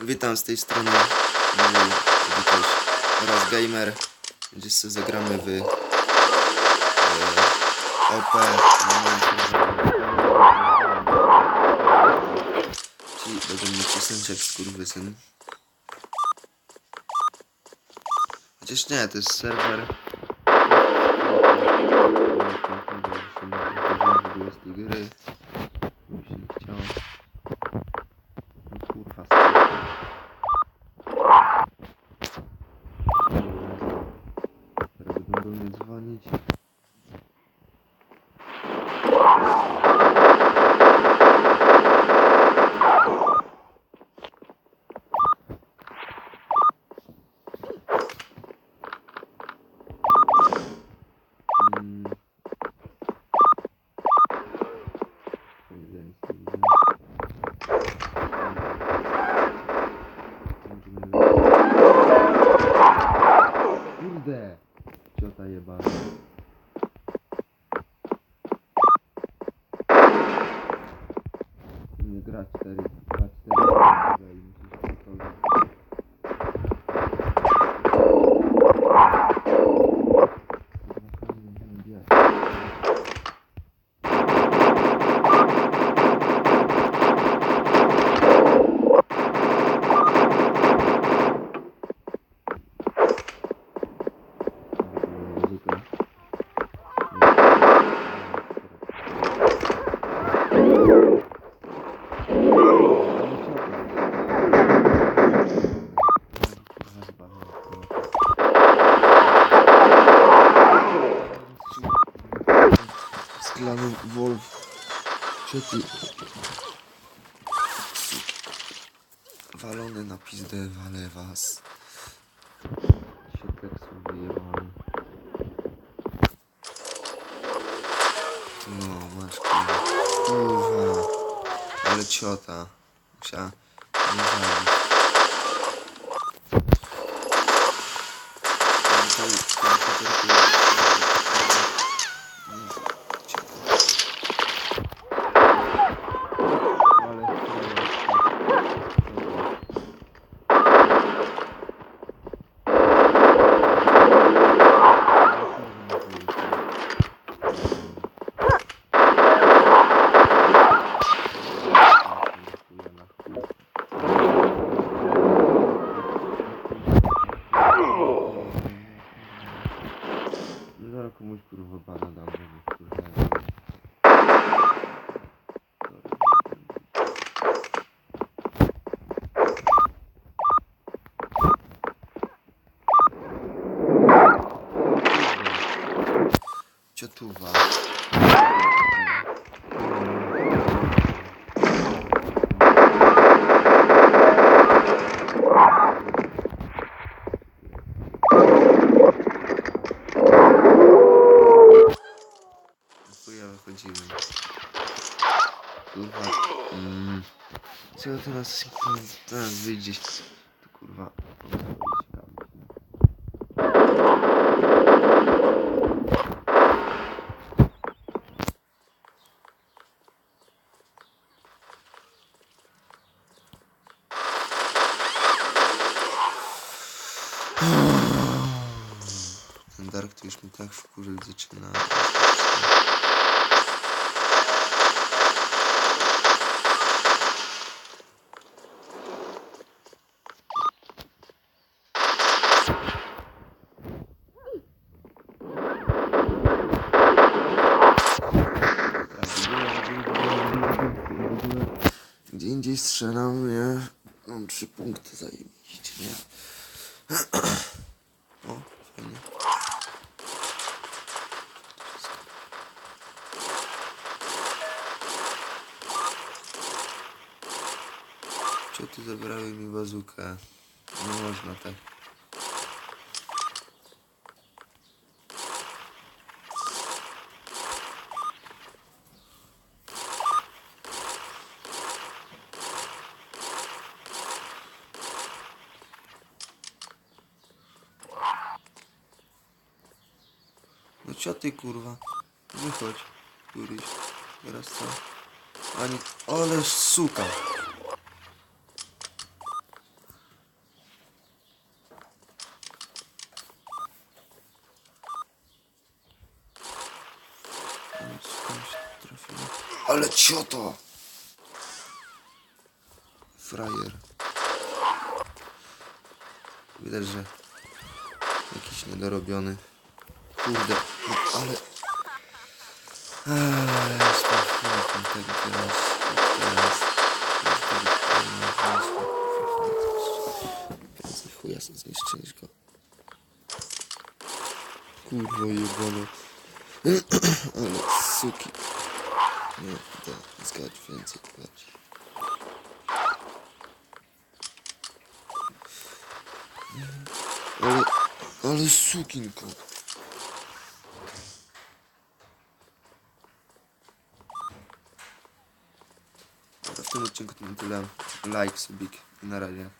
Witam z tej strony Witoś oraz Gamer. Gdzie sobie zagramy w e, OP będą mnie cisnąć jak skurwysyn. Chociaż nie, to jest serwer. W ogóle z tej gry. Mi się nie chciało. No kurwa, Teraz będą do mnie dzwonić. Mm. Prezydencki, nie? Kurde! Ciota jebana. Nie gra 4, gra 4 i musisz kontrolować. Kurwa, kurde, nie bijać. Muzyka. Sklany Wolf. Co ty? Walony na pizdę, wale was. Się tekstu wyjebałem. No, masz kurwa. Kurwa. Ale ciota. Musiała nie zabić. Ale to jest komputer, który jest- Ciota. Ale Zaraz komuś kurwa bana dam, żeby kurwa. Ciotuwa. Chuja wychodzimy. Kurwa. Mm. Co teraz, teraz wyjdzie? Kurwa. Ten Dark to już mi tak wkurzyć zaczyna. Gdzie indziej strzelam, nie? Mam trzy punkty zajebiście, nie? Что ты забрал ими базука? Не можно так. No cioty kurwa. Wychodź, któryś. Teraz co? Ani... Ale suka! Ale cioto! Frajer. Widać, że jakiś niedorobiony. Kurde, ale... Eee, sprawdźmy tego teraz, teraz. Więcej chuja sobie zniszczyć go. Kurwa jebane. Ale suki. Nie, da, zgadź więcej, zgadź. Ale, ale sukinko. Tym odcinku to tyle. Like, subik i na razie.